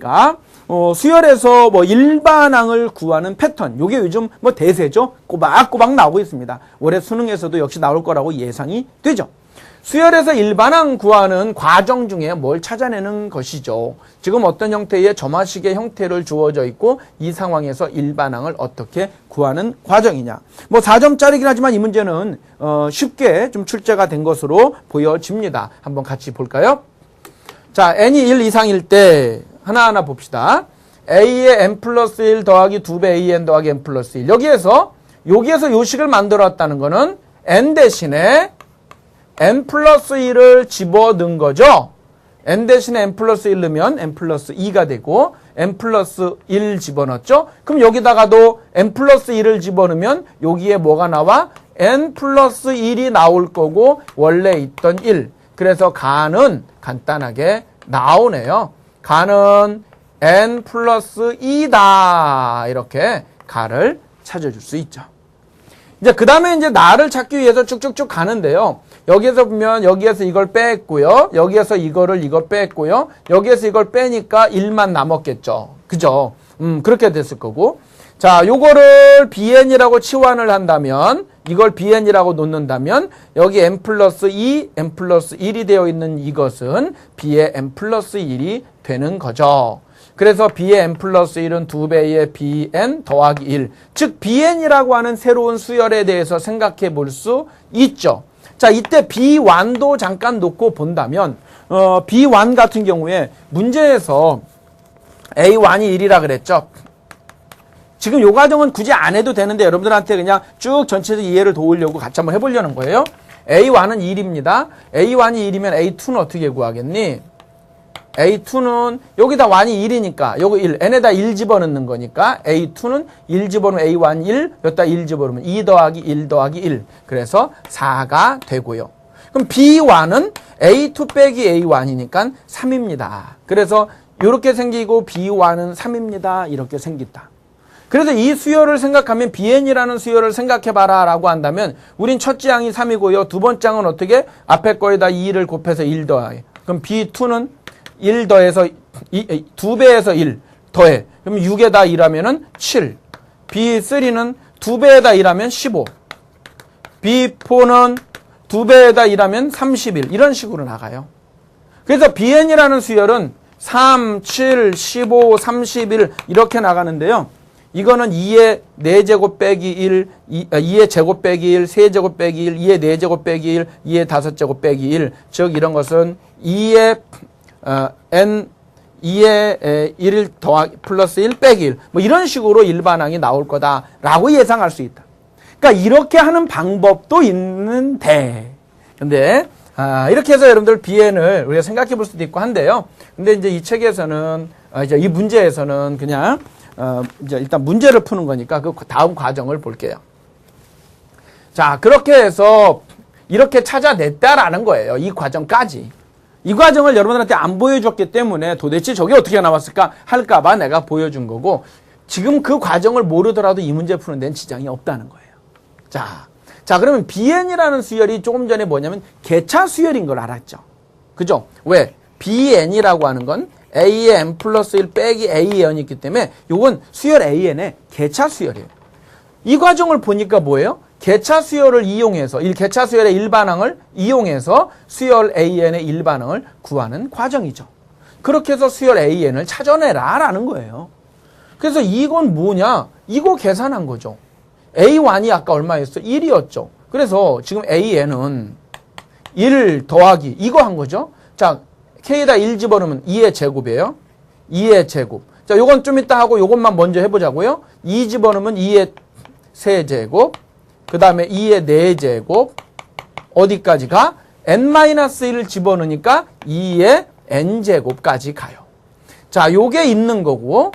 그러니까 어, 수열에서 뭐 일반항을 구하는 패턴 요게 요즘 뭐 대세죠? 꼬박꼬박 나오고 있습니다. 올해 수능에서도 역시 나올 거라고 예상이 되죠. 수열에서 일반항 구하는 과정 중에 뭘 찾아내는 것이죠? 지금 어떤 형태의 점화식의 형태를 주어져 있고 이 상황에서 일반항을 어떻게 구하는 과정이냐? 뭐 4점짜리긴 하지만 이 문제는 어, 쉽게 좀 출제가 된 것으로 보여집니다. 한번 같이 볼까요? 자 n이 1 이상일 때 하나하나 봅시다. a의 n 플러스 1 더하기 2배 an 더하기 n 플러스 1. 여기에서 여기에서 요식을 만들었다는 거는 n 대신에 n 플러스 1을 집어넣은 거죠. n 대신에 n 플러스 1 넣으면 n 플러스 2가 되고 n 플러스 1 집어넣었죠. 그럼 여기다가도 n 플러스 1을 집어넣으면 여기에 뭐가 나와? n 플러스 1이 나올 거고 원래 있던 1. 그래서 가는 간단하게 나오네요. 가는 n 플러스 2다. 이렇게 가를 찾아줄 수 있죠. 이제 그 다음에 이제 나를 찾기 위해서 쭉쭉쭉 가는데요. 여기에서 보면 여기에서 이걸 뺐고요. 여기에서 이거를 이거 뺐고요. 여기에서 이걸 빼니까 1만 남았겠죠. 그죠? 음, 그렇게 됐을 거고. 자, 요거를 bn이라고 치환을 한다면 이걸 bn이라고 놓는다면 여기 n 플러스 2, n 플러스 1이 되어 있는 이것은 b의 n 플러스 1이 되는 거죠. 그래서 b의 n 플러스 1은 2배의 bn 더하기 1. 즉 bn이라고 하는 새로운 수열에 대해서 생각해 볼 수 있죠. 자, 이때 b1도 잠깐 놓고 본다면 어, b1 같은 경우에 문제에서 a1이 1이라 그랬죠. 지금 요 과정은 굳이 안 해도 되는데 여러분들한테 그냥 쭉 전체적 이해를 도우려고 같이 한번 해보려는 거예요. A1은 1입니다. A1이 1이면 A2는 어떻게 구하겠니? A2는 여기다 1이 1이니까 요거 1, n에다 1 집어넣는 거니까 A2는 1 집어넣으면 A1 1, 여기다 1 집어넣으면 2 더하기 1 더하기 1. 그래서 4가 되고요. 그럼 B1은 A2 빼기 A1이니까 3입니다. 그래서 이렇게 생기고 B1은 3입니다. 이렇게 생긴다. 그래서 이 수열을 생각하면 BN이라는 수열을 생각해봐라 라고 한다면 우린 첫째 항이 3이고요. 두 번째 항은 어떻게? 앞에 거에다 2를 곱해서 1 더해. 그럼 B2는 1 더해서 2, 2배에서 1 더해. 그럼 6에다 1하면 은 7. B3는 2배에다 1하면 15. B4는 2배에다 1하면 31. 이런 식으로 나가요. 그래서 BN이라는 수열은 3, 7, 15, 31 이렇게 나가는데요. 이거는 2의 4제곱 빼기 1, 2, 의 제곱 빼기 1, 3제곱 빼기 1, 2의 4제곱 빼기 1, 2의 5제곱 빼기 1. 즉 이런 것은 2의 어, n 2의 1 더하기 플러스 1 빼기 1. 뭐 이런 식으로 일반항이 나올 거다라고 예상할 수 있다. 그러니까 이렇게 하는 방법도 있는데 근데 아, 이렇게 해서 여러분들 BN을 우리가 생각해 볼 수도 있고 한데요. 근데 이제 이 책에서는 아, 이제 이 문제에서는 그냥 어, 이제 일단 문제를 푸는 거니까 그 다음 과정을 볼게요. 자, 그렇게 해서 이렇게 찾아냈다라는 거예요. 이 과정까지. 이 과정을 여러분들한테 안 보여줬기 때문에 도대체 저게 어떻게 나왔을까 할까봐 내가 보여준 거고 지금 그 과정을 모르더라도 이 문제 푸는 데는 지장이 없다는 거예요. 자, 자 그러면 BN이라는 수열이 조금 전에 뭐냐면 개차 수열인 걸 알았죠. 그죠? 왜? BN이라고 하는 건 A의 n 플러스 1 빼기 A의 n이 있기 때문에 이건 수열 AN의 개차 수열이에요. 이 과정을 보니까 뭐예요? 개차 수열을 이용해서 이 개차 수열의 일반항을 이용해서 수열 AN의 일반항을 구하는 과정이죠. 그렇게 해서 수열 AN을 찾아내라 라는 거예요. 그래서 이건 뭐냐? 이거 계산한 거죠. A1이 아까 얼마였어? 1이었죠. 그래서 지금 AN은 1 더하기 이거 한 거죠. 자, K에다 1 집어넣으면 2의 제곱이에요. 2의 제곱. 자, 요건 좀 이따 하고 요것만 먼저 해보자고요. 2 집어넣으면 2의 세제곱. 그 다음에 2의 4제곱. 어디까지 가? n-1을 집어넣으니까 2의 n제곱까지 가요. 자, 요게 있는 거고.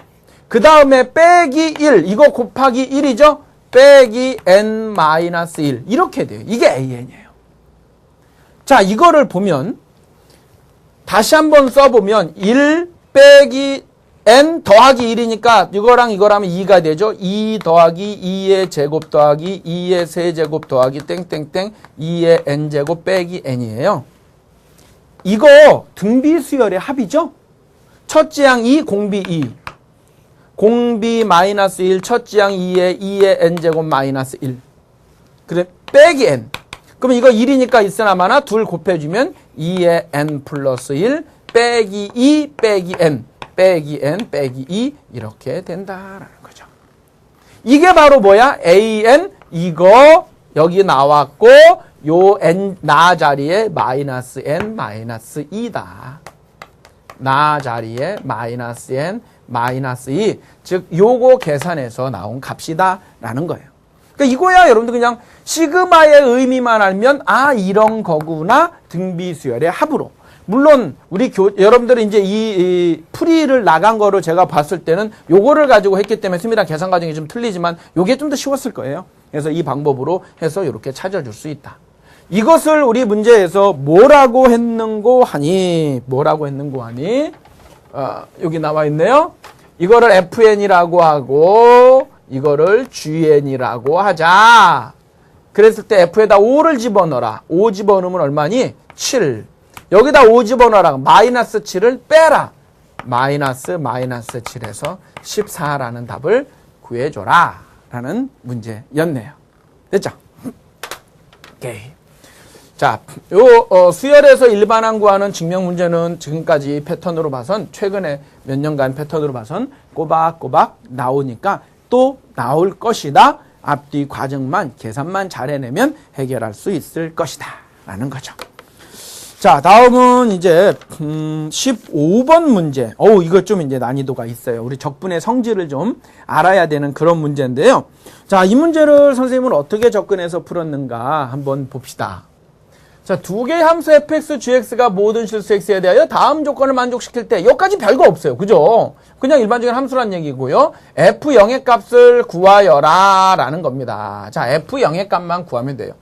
그 다음에 빼기 1. 이거 곱하기 1이죠? 빼기 n-1. 이렇게 돼요. 이게 an이에요. 자, 이거를 보면 다시 한번 써보면 1 빼기 n 더하기 1이니까 이거랑 이거라면 2가 되죠. 2 더하기 2의 제곱 더하기 2의 세제곱 더하기 땡땡땡 2의 n제곱 빼기 n이에요. 이거 등비수열의 합이죠. 첫지항 2, 공비 2. 공비 마이너스 1, 첫지항 2에 2의 n제곱 마이너스 1. 그래, 빼기 n. 그럼 이거 1이니까 있으나 마나 둘 곱해주면 2의 n 플러스 1 빼기 2 빼기 n 빼기 n 빼기 2 이렇게 된다라는 거죠. 이게 바로 뭐야? an 이거 여기 나왔고 요 n 나 자리에 마이너스 n 마이너스 2다. 나 자리에 마이너스 n 마이너스 2. 즉 요거 계산해서 나온 값이다 라는 거예요. 그러니까 이거야 여러분들 그냥 시그마의 의미만 알면 아 이런 거구나 등비수열의 합으로. 물론 우리 교, 여러분들은 이제 이, 이 풀이를 나간 거를 제가 봤을 때는 요거를 가지고 했기 때문에 수미랑 계산 과정이 좀 틀리지만 요게 좀 더 쉬웠을 거예요. 그래서 이 방법으로 해서 이렇게 찾아줄 수 있다. 이것을 우리 문제에서 뭐라고 했는고 하니 뭐라고 했는고 하니 어, 여기 나와 있네요. 이거를 FN이라고 하고 이거를 GN이라고 하자. 그랬을 때 F에다 5를 집어넣어라. 5 집어넣으면 얼마니? 7. 여기다 5 집어넣어라. 마이너스 7을 빼라. 마이너스 마이너스 7에서 14라는 답을 구해줘라. 라는 문제였네요. 됐죠? 오케이. 자, 요 어, 수열에서 일반항 구하는 증명 문제는 지금까지 패턴으로 봐선 최근에 몇 년간 패턴으로 봐선 꼬박꼬박 나오니까 또 나올 것이다. 앞뒤 과정만 계산만 잘 해내면 해결할 수 있을 것이다. 라는 거죠. 자, 다음은 이제 음, 15번 문제. 어우, 이거 좀 이제 난이도가 있어요. 우리 적분의 성질을 좀 알아야 되는 그런 문제인데요. 자, 이 문제를 선생님은 어떻게 접근해서 풀었는가 한번 봅시다. 자, 두 개의 함수 fx, gx가 모든 실수 x에 대하여 다음 조건을 만족시킬 때 여기까지 별거 없어요. 그죠? 그냥 일반적인 함수란 얘기고요. f0의 값을 구하여라 라는 겁니다. 자, f0의 값만 구하면 돼요.